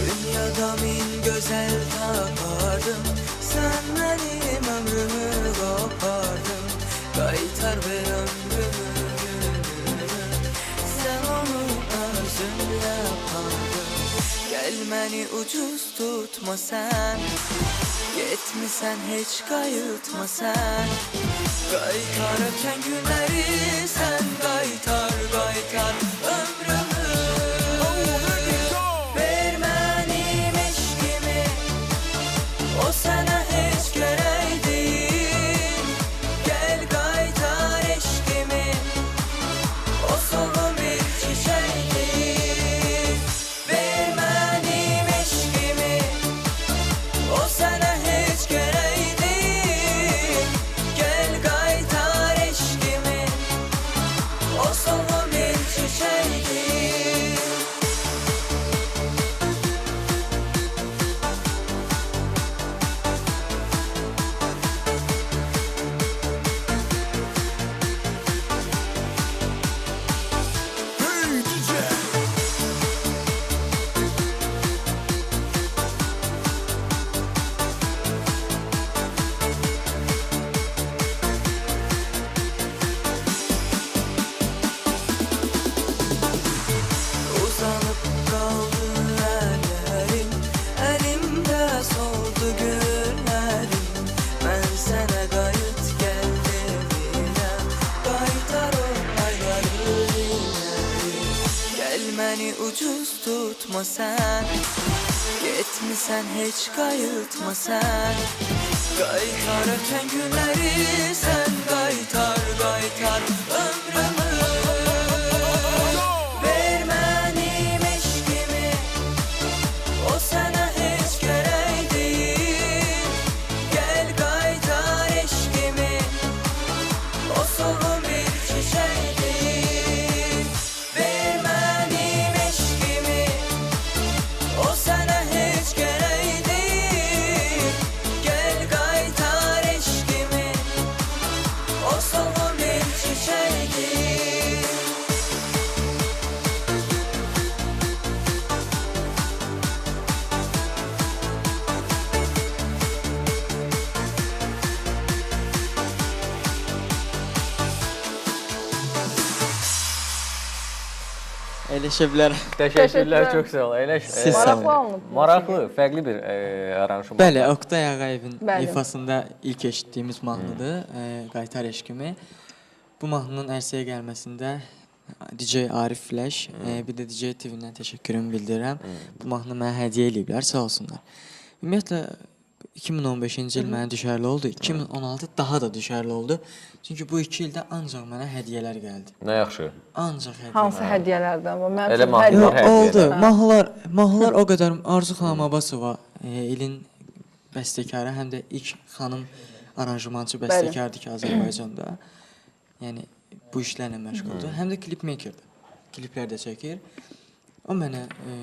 Dünyada min güzel tapardım Sen benim ömrümü kopardın Kaytar ver ömrümü. Sen onu özünle yapardın Gel beni ucuz tutma sen. Yetmisen hiç kayıtma sen. Kaytar öten günleri sen kaytar kaytar. Ömrümü Kosovo. Ucuz tutma sen. Yetmisen hiç kayıtma sen. Kaytar öten günleri Eləşə Təşəkkürlər. çox sağ ol. Əyləş. Siz e, sağ olun. Maraqlı alınıb. Maraqlı, fərqli bir e, aranjman. Bəli, Oktay Ağayevin Bəli. ifasında ilk eşitdiyimiz mahnıdır. E, Qaytar eşkimi. Bu mahnının ərsəyə gəlməsində DJ Arif Flash, e, bir də DJ TV-dən təşəkkürümü bildirirəm. Bu mahnını mənə hədiyyə eləyiblər, sağ olsunlar. Ümumiyyətlə 2015-ci il mənə düşərli oldu. 2016 daha da düşərli oldu. Çünki bu 2 ildə ancaq mənə hədiyyələr gəldi. Nə yaxşı. Ancaq hədiyyələr. Hansı hədiyyələrdən bu? Mənim Elə üçün mahnı hədiyyə- var, hə? Oldu. hədiyyələr. Mahnılar, mahnılar o qədər Arzu xanım Abbasova e, ilin bəstəkarı, həm də ilk xanım aranjmançı bəstəkardır ki, Azərbaycanda. Yəni bu işlərlə məşğuldur. Həm də klipmakerdir. Kliplər də çəkir. O mənə e,